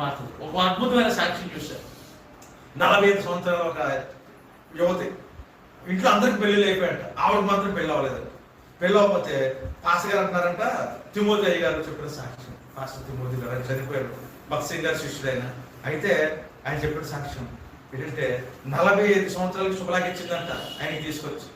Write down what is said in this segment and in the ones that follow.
మాట్లాడు ఒక అద్భుతమైన సాక్ష్యం చూశారు. నలభై ఐదు సంవత్సరాల ఒక యువతి. ఇంట్లో అందరికి పెళ్ళి అయిపోయాట ఆవిడకి మాత్రం పెళ్ళి అవ్వలేదు. పెళ్ళి అవ్వకపోతే పాస్ గారు అంటున్నారంట తిమోతి అయ్య గారు చెప్పిన సాక్ష్యం. పాస్టర్ తిమోతి గారు ఆయన చనిపోయారు. భక్త్ సింగ్ గారు శిష్యుడైన. అయితే ఆయన చెప్పిన సాక్ష్యం ఏంటంటే నలభై ఐదు సంవత్సరాలకి శుభలాగిచ్చిందంట ఆయనకి తీసుకొచ్చి.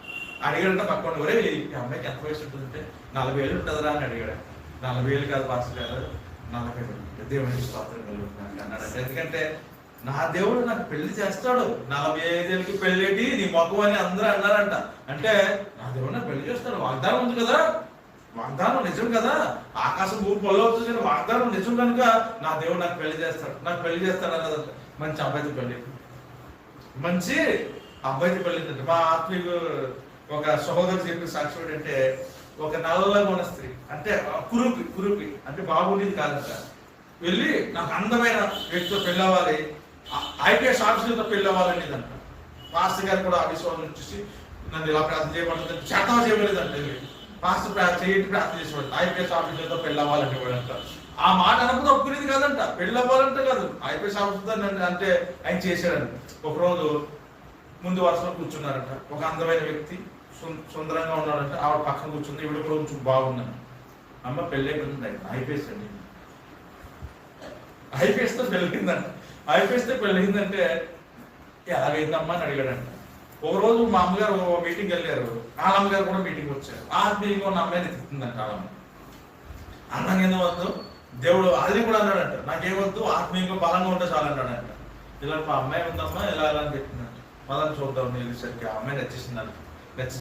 అడిగాడంట పక్కన ఒరే ఈ అమ్మాయికి ఎంత వయసు ఉంటుందంటే నలభై ఏళ్ళు ఉంటుందిరా అని అడిగాడు. నలభై ఏళ్ళు కాదు పాస్టర్ గారు. నలభై ఏళ్ళు స్తోత్రం కలుగుతున్నాను అన్నాడు ఎందుకంటే నా దేవుడు నాకు పెళ్ళి చేస్తాడు. నలభై ఐదేళ్ళకి పెళ్ళేటి? నీ మొక్కం అని అందరూ అన్నారంట. అంటే నా దేవుడు నాకు పెళ్ళి చేస్తాడు. వాగ్దానం ఉంది కదా? వాగ్దానం నిజం కదా? ఆకాశం భూమి పొల్లవుతుంది కానీ వాగ్దానం నిజం కనుక నా దేవుడు నాకు పెళ్ళి చేస్తాడు. నాకు పెళ్ళి చేస్తాడు అన్నదంట. మంచి అబ్బాయి పెళ్ళి. మంచి అబ్బాయి పెళ్ళిందంటే మా ఆత్మీయ ఒక సహోదరు చెప్పిన సాక్షి ఏంటంటే ఒక నల్లగా ఉన్న స్త్రీ. అంటే కురుపి కురుపి. అంటే బాగుండేది కాదంట. వెళ్ళి నాకు అందమైన వ్యక్తితో పెళ్ళవ్వాలి. ఐపీఎస్ ఆఫీసర్తో పెళ్ళవ్వాలనేదంట. మాస్టర్ గారు కూడా ఆ విశ్వాసం చూసి నన్ను ఇలా ప్రార్థన చేయబడుతుంది చేతం చేయలేదంట మాస్టర్ ప్రా- చేయండి ప్రార్థన చేసేవాడు. ఐపీఎస్ ఆఫీసులతో పెళ్ళవ్వాలని అంట ఆ మాట అన్నప్పుడు ఒప్పుకునేది కాదంట. పెళ్ళవ్వాలంటే కాదు. ఐపీఎస్ ఆఫీసర్ నన్ను అంటే ఆయన చేశాడంట ఒకరోజు ముందు వరుసలో కూర్చున్నారంట. ఒక అందమైన వ్యక్తి సుందరంగా ఉన్నాడంట. ఆవిడ పక్కన కూర్చుంది. ఇవిడ కూడా కొంచెం బాగున్నాను అమ్మ పెళ్ళైపోయింది ఆయన ఐపీఎస్ అండి. ఐపీఎస్ పెళ్ళిందంట. ఐపీఎస్ పెళ్ళిందంటే ఎలాగైందమ్మా అని అడిగాడంట. ఒక రోజు మా అమ్మగారు మీటింగ్ వెళ్ళారు. వాళ్ళ అమ్మగారు కూడా మీటింగ్ వచ్చారు. ఆత్మీయంగా ఉన్న అమ్మాయిని తిట్టిందంట వాళ్ళమ్మ అన్నం ఏదో వద్దు. దేవుడు అది కూడా అన్నాడంట. నాకేమొద్దు ఆత్మీయంగా బలంగా ఉంటే చాలు అన్నాడంట. ఇలా మా అమ్మాయి ఉందమ్మా ఇలా ఇలా అని చెప్పిందంట పదని చూద్దాం వెళ్ళేసరికి ఆ అమ్మాయి నచ్చేసిందంట నచ్చి